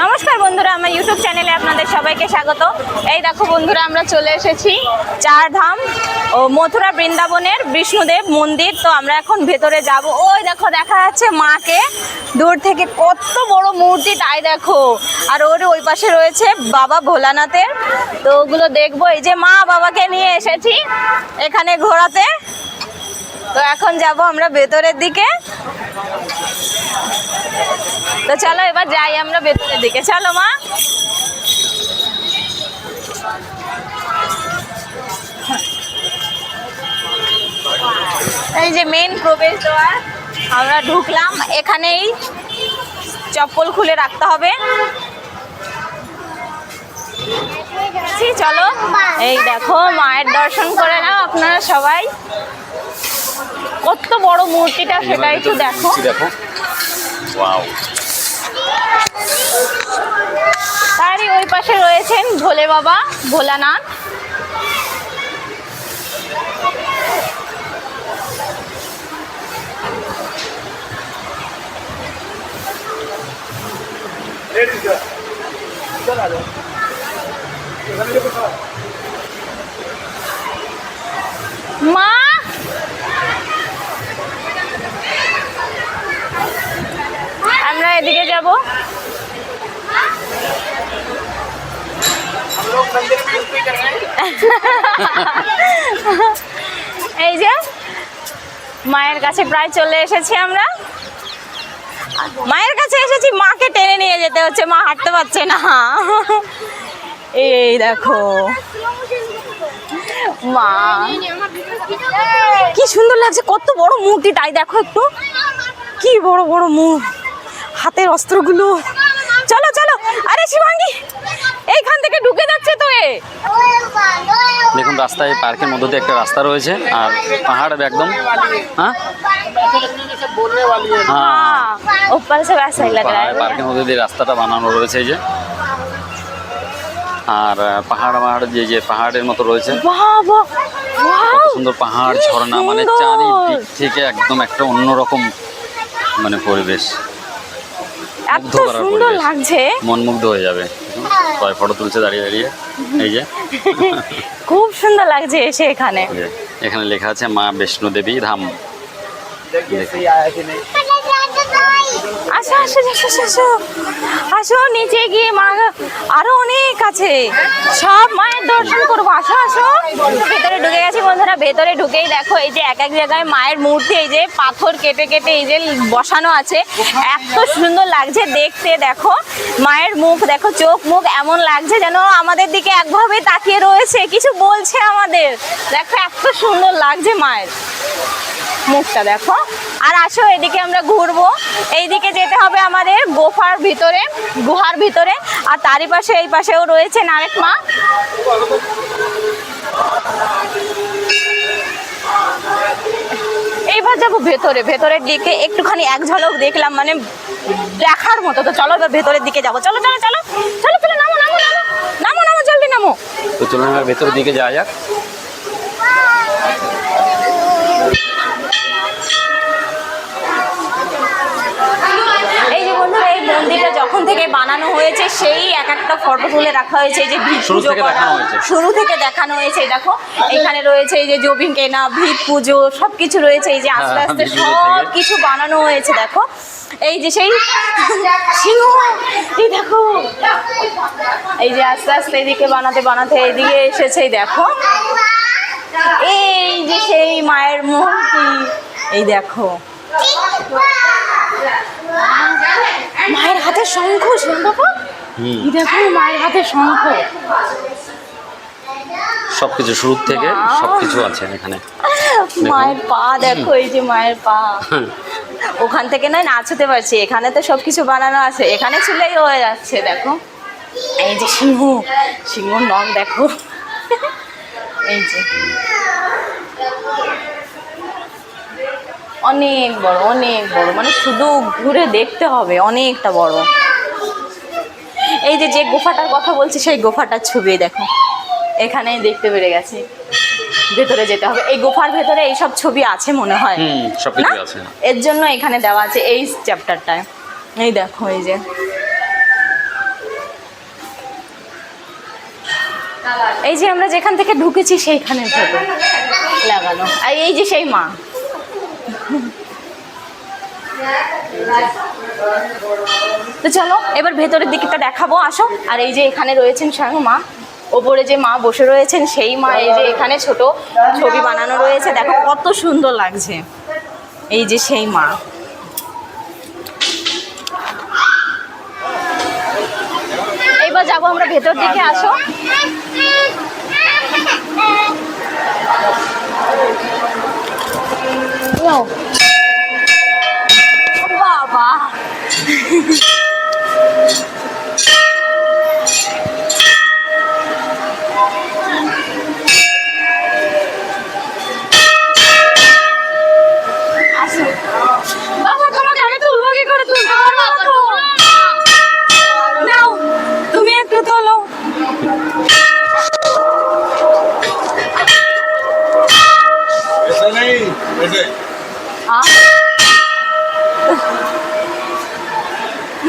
নমস্কার বন্ধুরা, আমার ইউটিউব চ্যানেলে আপনাদের সবাইকে স্বাগত। এই দেখো বন্ধুরা, আমরা চলে এসেছি চার ধাম ও মথুরা বৃন্দাবনের বিষ্ণুদেব মন্দির। তো আমরা এখন ভেতরে যাব। ওই দেখো, দেখা যাচ্ছে মাকে। দূর থেকে কত বড় মূর্তি, তাই দেখো। আর ওর ওই পাশে রয়েছে বাবা ভোলানাথের। তো ওগুলো দেখব। এই যে মা বাবাকে নিয়ে এসেছি এখানে ঘোরাতে। তো এখন যাব আমরা ভেতরের দিকে। তো চলো এবার যাই আমরা ভেতরের দিকে। চলো মা। এই যে মেন প্রবেশ দ্বার আমরা ঢুকলাম। এখানেই চপ্পল খুলে রাখতে হবে। চলো। এই দেখো মায়ের দর্শন করে নাও আপনারা সবাই। কত বড় মূর্তিটা সেটা একটু দেখো। দেখো। তারই ওই পাশে রয়েছেন ভোলে বাবা ভোলানাথ। মা! আমরা এদিকে যাব। এই যে, মায়ের কাছে প্রায় চলে এসেছি আমরা। মায়ের কাছে এসেছি, মাকে টেনে নিয়ে যেতে হচ্ছে, মা হাঁটতে পারছে না। এই দেখো, মা। কি সুন্দর লাগছে, কত বড় মূর্তিটাই দেখো একটু। কি বড় বড় মুখ হাতের অস্ত্রগুলো। চলো চলো আরে শিবাঙ্গি এইখান থেকে ঢুকে যাচ্ছে তো এ দেখুন রাস্তায় পার্কের মধ্যে দিয়ে একটা রাস্তা রয়েছে আর পাহাড় একদম হ্যাঁ হ্যাঁ हाँ ऊपर से वैसा ही लग रहा পাহাড় है পার্কের মধ্যে দিয়ে রাস্তাটা বানানো রয়েছে এই যে আর আহ, পাহাড় পাহাড় যে যে পাহাড়ের মতো রয়েছে वाह वाह वाह কত সুন্দর পাহাড় কি ঝর্ণা মানে সুন্দর। চারিদিক থেকে একদম একটা অন্যরকম মানে পরিবেশ এত সুন্দর লাগছে। মন মুগ্ধ হয়ে যাবে। সবাই ফটো তুলছে দাঁড়িয়ে দাঁড়িয়ে? এই যে। খুব সুন্দর লাগছে এসে এখানে। এখানে লেখা আছে মা বিষ্ণু দেবী ধাম। আসো আসো আসো আসো, আসো। নিচে গিয়ে মা আরও অনেক আছে। সব মায়ের দর্শন করব। আসো আসো। ভেতরে ঢুকে গেছি বন্ধুরা। ভেতরে ঢুকেই দেখো এই যে এক এক জায়গায় মায়ের মূর্তি এই যে পাথর কেটে কেটে এই যে বসানো আছে। এত সুন্দর লাগছে দেখতে দেখো। মায়ের মুখ দেখো চোখ মুখ এমন লাগছে যেন আমাদের দিকে একভাবে তাকিয়ে রয়েছে। কিছু বলছে আমাদের। দেখো এত সুন্দর লাগছে মায়ের। মুখটা দেখো। আর আসো, এদিকে আমরা ঘুরবো। এইদিকে যেতে হবে আমাদের গোফার ভিতরে, গুহার ভিতরে। আর তারই পাশে, এই পাশেও রয়েছেন আরেক মা। এইবার যাব ভেতরে। ভেতরের দিকে একটুখানি এক ঝলক দেখলাম মানে দেখার মতো। তো চলো এবার ভেতরের দিকে যাব। চলো চলো চলো। চলো চলো, নামো নামো নামো। নামো জলদি নামো। তো আমরা ভেতরের দিকে যাওয়া যাক এই যে বন্ধুরা এই মন্দিরটা যখন থেকে বানানো হয়েছে সেই এক একটা ফটো তুলে রাখা হয়েছে এই যে শুরু পুজো থেকে করা দেখানো হয়েছে। শুরু থেকে দেখানো হয়েছে দেখো এখানে রয়েছে এই যে জবিন কেনা ভিত পুজো সবকিছু রয়েছে এই যে আস্তে হ্যাঁ, আস্তে সব কিছু বানানো হয়েছে দেখো। এই যে সেই সিংহ এই দেখো। এই যে আস্তে আস্তে এদিকে বানাতে বানাতে এদিকে এসেছে দেখো। এই যে সেই মায়ের মূর্তি এই দেখো। মায়ের হাতে শঙ্খ শোন বাবা। দেখো মায়ের হাতে শঙ্খ। সবকিছু শুরু থেকে Wow. সব কিছু আছে এখানে। মায়ের পা দেখো এই যে মায়ের পা। ওখান থেকে নয় নাচতে পারছি। এখানে তো সব কিছু বানানো আছে। এখানে ছিলেই হয়ে যাচ্ছে দেখো। এই যে সিংহ সিংহ নখ দেখো। এই যে। অনেক বড় অনেক বড়। মানে শুধু ঘুরে দেখতে হবে অনেকটা বড়। এই যে যে গুফাটার কথা বলছি সেই গুফাটার ছবি দেখো। এখানেই দেখতে পেরে গেছি। ভেতরে যেতে হবে। এই গুফার ভেতরে এইসব ছবি আছে মনে হয়? আছে। এর জন্য এখানে দেওয়া আছে এই চ্যাপ্টারটায়। এই দেখো এই যে। এই যে আমরা যেখান থেকে ঢুকেছি সেইখানে লাগানো আর এই যে সেই মা। তো চলো, এবার ভেতরের দিকটা দেখাবো, আসো। আর এই যে এখানে রয়েছেন স্বয়ং মা। ওপরে যে মা বসে রয়েছেন, সেই মা এই যে এখানে ছোট ছবি বানানো রয়েছে। দেখো কত সুন্দর লাগছে। এই যে সেই মা। এইবার যাব আমরা ভেতর দিকে, আসো।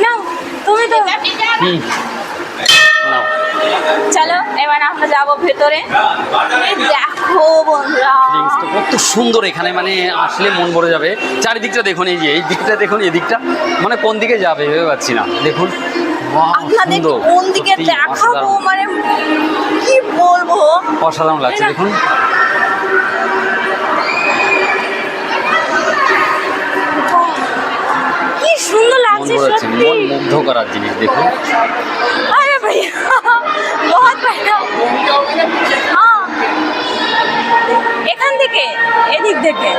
নাও তুমি তো চলো এবার আমরা যাব ভেতরে। দেখো বন্ধুরা। কত সুন্দর এখানে মানে আসলে মন ভরে যাবে। চারিদিকটা দেখুন এই যে এই দিকটা দেখুন এই দিকটা। মানে কোন দিকে যাবে ভেবে পাচ্ছি না। দেখুন আপনাদের কোন দিকে দেখাবো। মানে কি বলব? অসাধারণ লাগছে দেখুন কি সুন্দর মন লাগছে ভরে যাচ্ছে সত্যি মন মুগ্ধ করার জিনিস দেখুন। আরে ভাইয়া হ্যাঁ। এখান থেকে এদিক থেকে।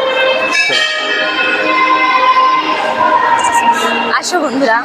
আচ্ছা। আসো বন্ধুরা।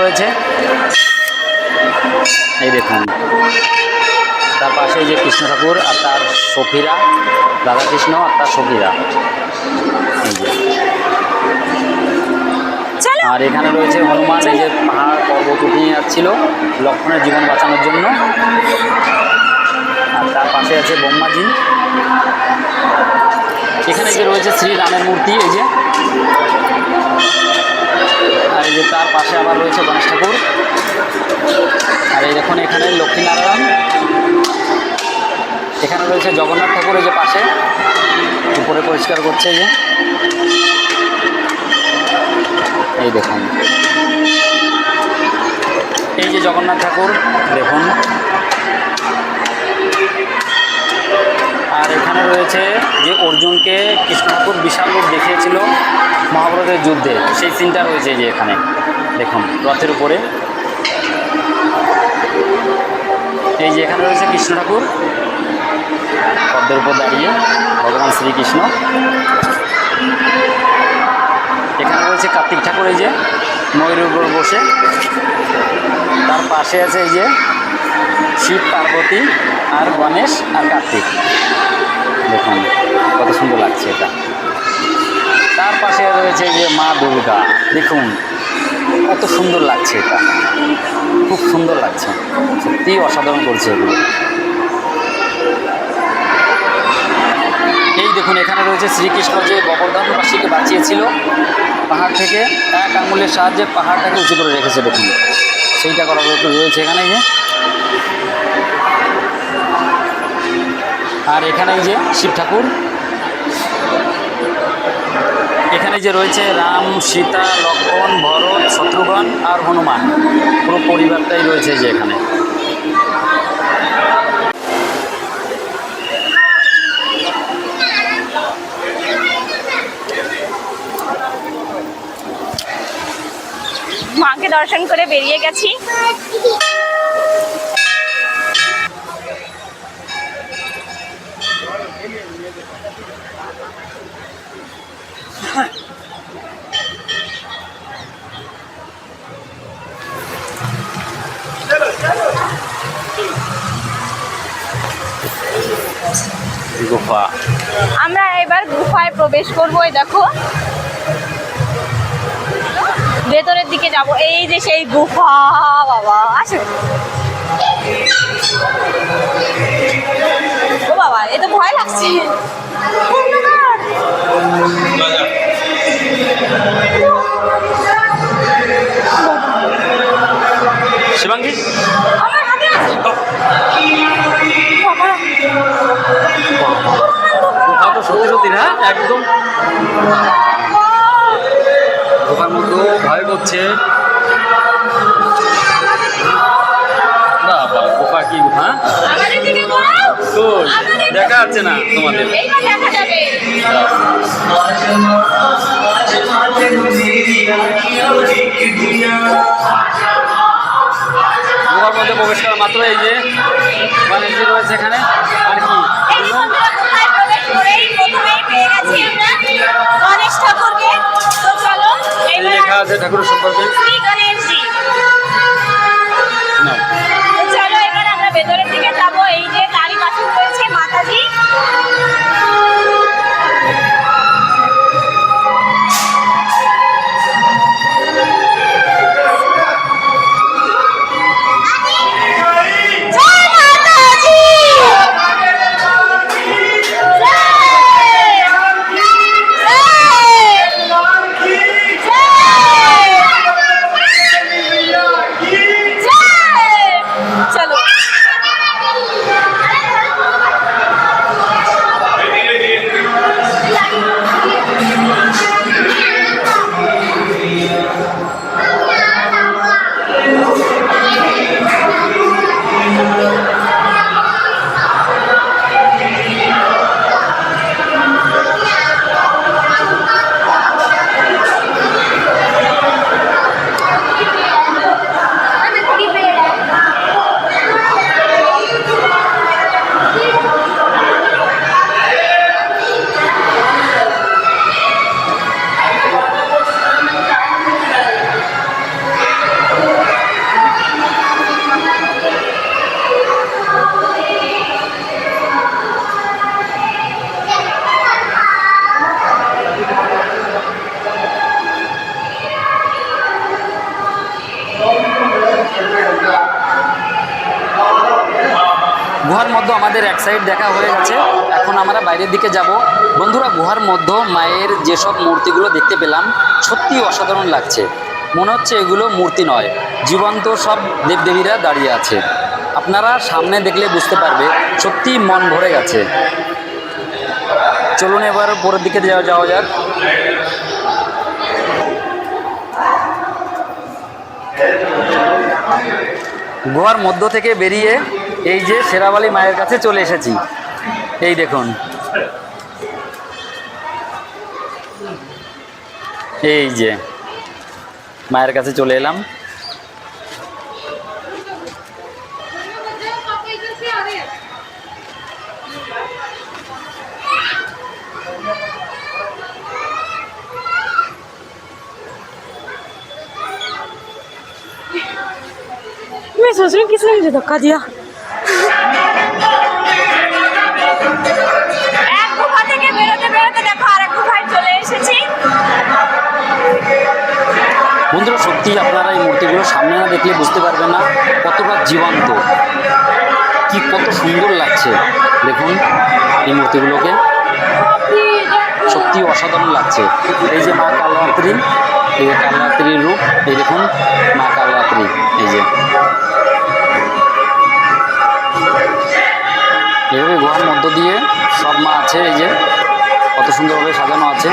রয়েছে। এই দেখুন তার পাশে যে কৃষ্ণ ঠাকুর আর তার সখীরা রাধা কৃষ্ণ আর তার সখীরা। এই যে। আর এখানে রয়েছে হনুমান এই যে পাহাড় পর্বত উঠিয়ে যাচ্ছিল লক্ষ্মণের জীবন বাঁচানোর জন্য। আর তার পাশে আছে ব্রহ্মাজি। এখানে যে রয়েছে শ্রীরামের মূর্তি, এই যে। আর এই যে তার পাশে আবার রয়েছে গণেশ ঠাকুর। আর এই দেখুন এখানে লক্ষ্মীনারায়ণ। এখানে রয়েছে জগন্নাথ ঠাকুর এই যে পাশে। উপরে পরিষ্কার করছে যে। এই দেখুন। এই যে জগন্নাথ ঠাকুর, দেখুন। আর এখানে রয়েছে যে অর্জুনকে কৃষ্ণ ঠাকুর বিশাল রূপ দেখিয়েছিল মহাভারতের যুদ্ধে, সেই সিনটা রয়েছে যে এখানে। দেখুন, রথের উপরে। এই যে এখানে রয়েছে কৃষ্ণ ঠাকুর। পদ্মের উপর দাঁড়িয়ে ভগবান শ্রীকৃষ্ণ। এখানে রয়েছে কার্তিক ঠাকুর, এই যে ময়ূরের উপর বসে। তার পাশে আছে এই যে শিব, পার্বতী আর গণেশ আর কার্তিক। দেখুন, কত সুন্দর লাগছে এটা। তার পাশে রয়েছে যে মা দুর্গা। দেখুন, কত সুন্দর লাগছে এটা। খুব সুন্দর লাগছে। সত্যিই অসাধারণ করছে এগুলো। এই দেখুন, এখানে রয়েছে শ্রীকৃষ্ণ যে গোবর্ধনবাসীকে বাঁচিয়েছিল। পাহাড় থেকে এক আঙুলের সাহায্যে পাহাড়টাকে উঁচু করে রেখেছে। দেখুন, সেইটা করা রয়েছে এখানে যে। আর এখানে যে শিব ঠাকুর। এখানে যে রয়েছে রাম, সীতা লক্ষণ ভরত, শত্রুঘ্ন আর হনুমান। পুরো পরিবারটাই রয়েছে যে এখানে। মাকে দর্শন করে বেরিয়ে গেছি। প্রবেশ করব দেখো। ভেতরের দিকে যাব। এই যে সেই গুফা বাবা আসো। একদম গুফার মধ্যে ভয় করছে। ঘোরাও তো দেখা যাচ্ছে না তোমাদের। মধ্যে প্রবেশ করা মাত্র এই যে গণেশজি রয়েছে এখানে। আর পেয়ে গেছি। আমরা গণেশ ঠাকুরকে। তো চলো লেখা আছে ঠাকুরের সম্পর্কে। শ্রী গণেশজি। চলো এবার আমরা ভেতরের দিকে সাইড দেখা হয়ে গেছে। এখন আমরা বাইরের দিকে যাব। বন্ধুরা, গুহার মধ্যে মায়ের যেসব মূর্তিগুলো দেখতে পেলাম সত্যি অসাধারণ লাগছে। মনে হচ্ছে এগুলো মূর্তি নয়, জীবন্ত সব দেবদেবীরা দাঁড়িয়ে আছে। আপনারা সামনে দেখলে বুঝতে পারবে সত্যি মন ভরে গেছে। চলুন এবার পরের দিকে যাওয়া যাওয়া যাক। গুহার মধ্য থেকে বেরিয়ে এই যে শেরাবালি মায়ের কাছে চলে এসেছি এই দেখুন এই যে মায়ের কাছে চলে এলাম मैं सोच रही हूँ किसने मुझे धक्का दिया বন্ধুরা সত্যি আপনারা এই মূর্তিগুলো সামনে না দেখলে বুঝতে পারবেন না কতটা জীবন্ত। কি কত সুন্দর লাগছে। দেখুন, এই মূর্তিগুলোকে। সত্যি অসাধারণ লাগছে। এই যে মা কালরাত্রি, এই যে কালরাত্রির রূপ, এই দেখুন, মা কালরাত্রি, এই যে। এভাবে গুহার মধ্য দিয়ে সব মা আছে, এই যে। কত সুন্দরভাবে সাজানো আছে।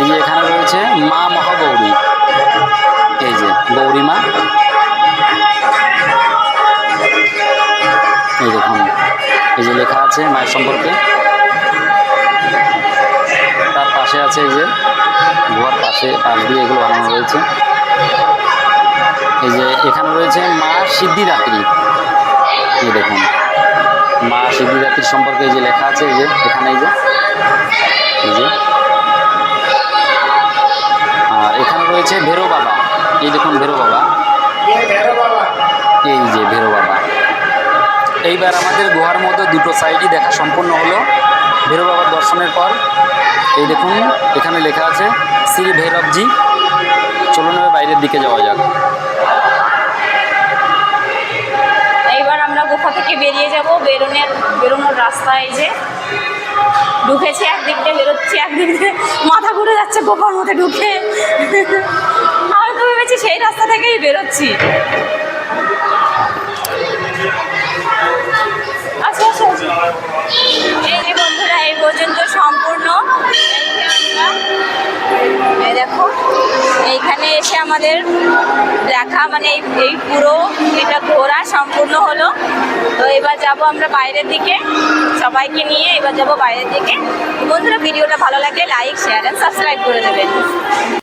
এই যে এখানে রয়েছে মা মহাগৌরী। এই যে গৌরী মা। এই দেখুন, এই যে লেখা আছে মায়ের সম্পর্কে। তার পাশে আছে এই যে গুহার পাশে, পাশ দিয়ে এগুলো বানানো রয়েছে। এই যে এখানে রয়েছে মা সিদ্ধিদাত্রী। এই দেখুন, মা সিদ্ধিদাত্রীর সম্পর্কে এই যে লেখা আছে, এই যে এখানে এই যে এই যে রয়েছে ভেরো বাবা। এই দেখুন ভেরো বাবা। এই যে ভেরো বাবা। এইবার আমাদের গুহার মধ্যে দুটো সাইডই দেখা সম্পূর্ণ হলো। ভেরো বাবার দর্শনের পর, এই দেখুন, এখানে লেখা আছে, শ্রী ভৈরবজি, চলুন এবার বাইরের দিকে যাওয়া যাক। এইবার আমরা গুফা থেকে বেরিয়ে যাব। বেরোনের, বেরোনোর রাস্তা এই যে। ঢুকেছি একদিক দিয়ে, বেরোচ্ছি একদিক দিয়ে। মাথা ঘুরে যাচ্ছে গোপার মধ্যে ঢুকে। সেই রাস্তা থেকেই বেরোচ্ছি। আচ্ছা আচ্ছা আচ্ছা। বন্ধুরা, এই পর্যন্ত সম্পূর্ণ। দেখো, এইখানে এসে আমাদের দেখা মানে এই পুরো এটা ঘোরা সম্পূর্ণ হলো। তো এবার যাব আমরা বাইরের দিকে। সবাইকে নিয়ে এবার যাব বাইরের দিকে। বন্ধুরা, ভিডিওটা ভালো লাগলে লাইক শেয়ার অ্যান্ড সাবস্ক্রাইব করে দেবেন।